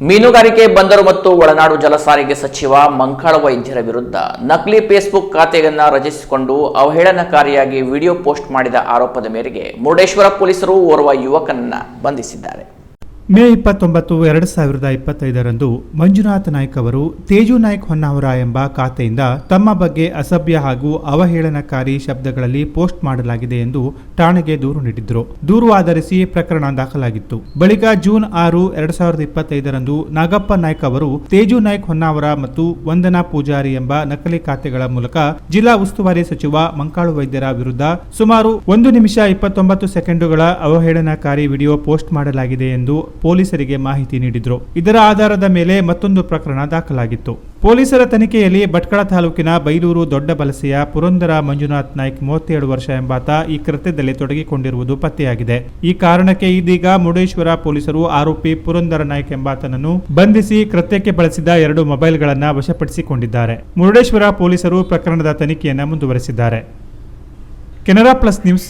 ಮೀನುಗಾರಿಕೆ ಬಂದರು ಮತ್ತು ಒಳನಾಡು ಜಲಸಾರಿಗೆ ಸಚಿವ ಮಂಕಾಳ ವೈದ್ಯರ ವಿರುದ್ಧ ನಕಲಿ ಫೇಸ್ಬುಕ್ ಖಾತೆಯನ್ನು ರಚಿಸಿಕೊಂಡು ಅವಹೇಳನಕಾರಿಯಾಗಿ ವಿಡಿಯೋ ಪೋಸ್ಟ್ ಮಾಡಿದ ಆರೋಪದ ಮೇರೆಗೆ ಮುರುಡೇಶ್ವರ ಪೊಲೀಸರು ಓರ್ವ ಯುವಕನನ್ನ ಬಂಧಿಸಿದ್ದಾರೆ. ಮೇ ಇಪ್ಪತ್ತೊಂಬತ್ತು, ಎರಡು ಸಾವಿರದ ಇಪ್ಪತ್ತೈದರಂದು ಮಂಜುನಾಥ್ ನಾಯ್ಕ ಅವರು ತೇಜು ನಾಯ್ಕ್ ಹೊನ್ನಾವರ ಎಂಬ ಖಾತೆಯಿಂದ ತಮ್ಮ ಬಗ್ಗೆ ಅಸಭ್ಯ ಹಾಗೂ ಅವಹೇಳನಕಾರಿ ಶಬ್ದಗಳಲ್ಲಿ ಪೋಸ್ಟ್ ಮಾಡಲಾಗಿದೆ ಎಂದು ಠಾಣೆಗೆ ದೂರು ನೀಡಿದ್ರು. ದೂರು ಆಧರಿಸಿ ಪ್ರಕರಣ ದಾಖಲಾಗಿತ್ತು. ಬಳಿಕ ಜೂನ್ ಆರು, ಎರಡು ಸಾವಿರದ ಇಪ್ಪತ್ತೈದರಂದು ನಾಗಪ್ಪ ನಾಯ್ಕ ಅವರು ತೇಜು ನಾಯ್ಕ್ ಹೊನ್ನಾವರ ಮತ್ತು ವಂದನಾ ಪೂಜಾರಿ ಎಂಬ ನಕಲಿ ಖಾತೆಗಳ ಮೂಲಕ ಜಿಲ್ಲಾ ಉಸ್ತುವಾರಿ ಸಚಿವ ಮಂಕಾಳು ವೈದ್ಯರ ವಿರುದ್ಧ ಸುಮಾರು ಒಂದು ನಿಮಿಷ ಇಪ್ಪತ್ತೊಂಬತ್ತು ಸೆಕೆಂಡುಗಳ ಅವಹೇಳನಕಾರಿ ವಿಡಿಯೋ ಪೋಸ್ಟ್ ಮಾಡಲಾಗಿದೆ ಎಂದು ಪೊಲೀಸರಿಗೆ ಮಾಹಿತಿ ನೀಡಿದ್ರು. ಇದರ ಆಧಾರದ ಮೇಲೆ ಮತ್ತೊಂದು ಪ್ರಕರಣ ದಾಖಲಾಗಿತ್ತು. ಪೊಲೀಸರ ತನಿಖೆಯಲ್ಲಿ ಭಟ್ಕಳ ತಾಲೂಕಿನ ಬೈಲೂರು ದೊಡ್ಡ ಬಲಸೆಯ ಪುರಂದರ ಮಂಜುನಾಥ್ ನಾಯ್ಕ್ ಮೂವತ್ತೆರಡು ವರ್ಷ ಎಂಬಾತ ಈ ಕೃತ್ಯದಲ್ಲಿ ತೊಡಗಿಕೊಂಡಿರುವುದು ಪತ್ತೆಯಾಗಿದೆ. ಈ ಕಾರಣಕ್ಕೆ ಇದೀಗ ಮುರುಡೇಶ್ವರ ಪೊಲೀಸರು ಆರೋಪಿ ಪುರಂದರ ನಾಯ್ಕ್ ಎಂಬಾತನನ್ನು ಬಂಧಿಸಿ ಕೃತ್ಯಕ್ಕೆ ಬಳಸಿದ ಎರಡು ಮೊಬೈಲ್ಗಳನ್ನು ವಶಪಡಿಸಿಕೊಂಡಿದ್ದಾರೆ. ಮುರುಡೇಶ್ವರ ಪೊಲೀಸರು ಪ್ರಕರಣದ ತನಿಖೆಯನ್ನು ಮುಂದುವರೆಸಿದ್ದಾರೆ. Canara plus news